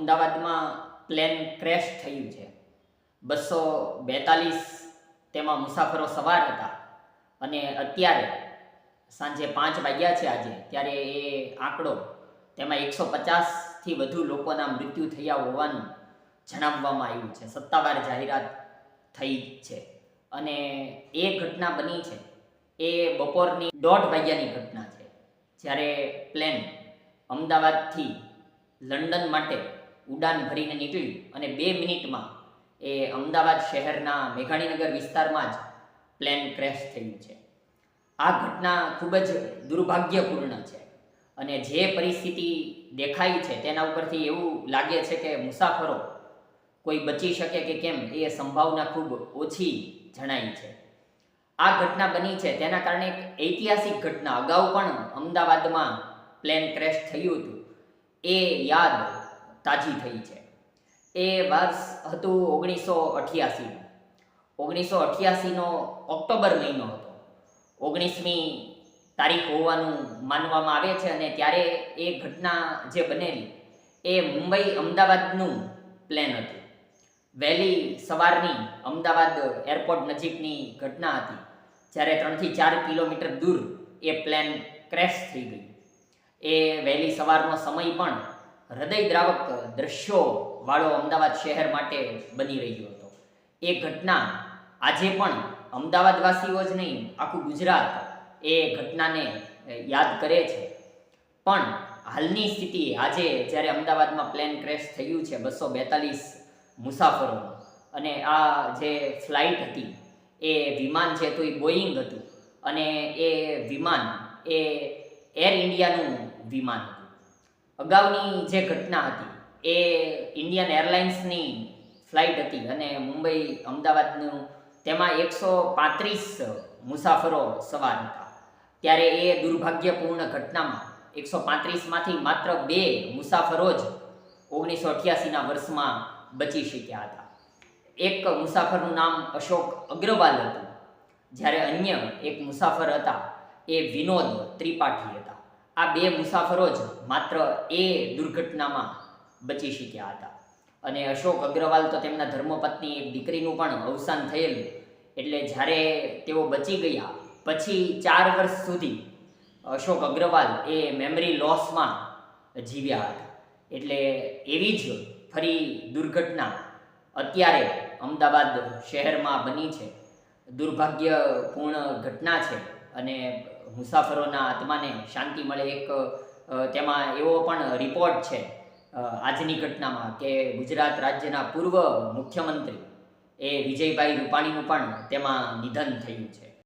અમદાવાદમાં plane crash થયું છે. બસો બેતાલીસ તેમાં મુસાફરો સવાર હતા. અને અત્યારે સાંજે પાંચ વાગ્યા છે આજે, ત્યારે એ આંકડો તેમાં એકસો પચાસથી વધુ લોકોના મૃત્યુ થયા હોવાનું જણાવવામાં આવ્યું છે. સત્તાવાર જાહેરાત થઈ છે. અને એ ઘટના બની છે. એ બપોરની દોઢ વાગ્યાની ઘટના છે. જ્યારે પ્લેન અમદાવાદથી લંડન માટે ઉડાન ભરીને નીકળ્યું અને બે મિનિટમાં એ અમદાવાદ શહેરના મેઘાણીનગર વિસ્તારમાં જ પ્લેન ક્રેશ થયું છે. આ ઘટના ખૂબ જ દુર્ભાગ્યપૂર્ણ છે અને જે પરિસ્થિતિ દેખાઈ છે તેના ઉપરથી એવું લાગે છે કે મુસાફરો કોઈ બચી શકે કે કેમ એ સંભાવના ખૂબ ઓછી જણાય છે. આ ઘટના બની છે તેના કારણે એક ઐતિહાસિક ઘટના અગાઉ પણ અમદાવાદમાં પ્લેન ક્રેશ થયું હતું. એ યાદ તાજી થઈ છે. એ વર્ષ હતું ઓગણીસો અઠ્યાસીનું ઓગણીસો અઠ્યાસીનો ઓક્ટોબર મહિનો હતો. ઓગણીસમી તારીખ હોવાનું માનવામાં આવે છે અને ત્યારે એ ઘટના જે બનેલી એ મુંબઈ અમદાવાદનું પ્લેન હતું. વહેલી સવારની અમદાવાદ એરપોર્ટ નજીકની ઘટના હતી, જ્યારે ત્રણથી ચાર કિલોમીટર દૂર એ પ્લેન ક્રેશ થઈ ગઈ. એ વહેલી સવારનો સમય પણ હૃદયદ્રાવક દ્રશ્યો વાળો અમદાવાદ શહેર માટે બની રહ્યો હતો. એ ઘટના આજે પણ અમદાવાદવાસીઓ જ નહીં, આખું ગુજરાત એ ઘટનાને યાદ કરે છે. પણ હાલની સ્થિતિ આજે જ્યારે અમદાવાદમાં પ્લેન ક્રેશ થયું છે બસો બેતાલીસ મુસાફરોનું અને આ જે ફ્લાઇટ હતી એ વિમાન છે તો એ બોઈંગ હતું અને એ વિમાન એ એર ઇન્ડિયાનું વિમાન હતું. અગાઉની જે ઘટના હતી, એ ઇન્ડિયન એરલાઇન્સની ફ્લાઇટ હતી અને મુંબઈ, અમદાવાદનું તેમાં એકસો પાંત્રીસ મુસાફરો સવાર હતા. ત્યારે એ દુર્ભાગ્યપૂર્ણ ઘટનામાં એકસો પાંત્રીસમાંથી માત્ર બે મુસાફરો જ ઓગણીસો અઠ્યાસીના વર્ષમાં બચી શક્યા હતા. એક મુસાફરનું નામ અશોક અગ્રવાલ હતું. જ્યારે અન્ય એક મુસાફર હતા, એ વિનોદ ત્રિપાઠી હતા. આ બે મુસાફરો જ માત્ર એ દુર્ઘટનામાં બચી શક્યા હતા. અને અશોક અગ્રવાલ તો તેમના ધર્મપત્ની એક દીકરીનું પણ અવસાન થયેલું. એટલે જ્યારે તેઓ બચી ગયા, પછી ચાર વર્ષ સુધી અશોક અગ્રવાલ એ મેમરી લોસમાં જીવ્યા હતા. એટલે એવી જ ફરી દુર્ઘટના અત્યારે અમદાવાદ શહેરમાં બની છે. દુર્ભાગ્યપૂર્ણ ઘટના છે અને મુસાફરોના આત્માને શાંતિ મળે એક તેમાં એવો પણ રિપોર્ટ છે આજની ઘટનામાં કે ગુજરાત રાજ્યના પૂર્વ મુખ્યમંત્રી એ વિજયભાઈ રૂપાણીનું પણ તેમાં નિધન થયું છે.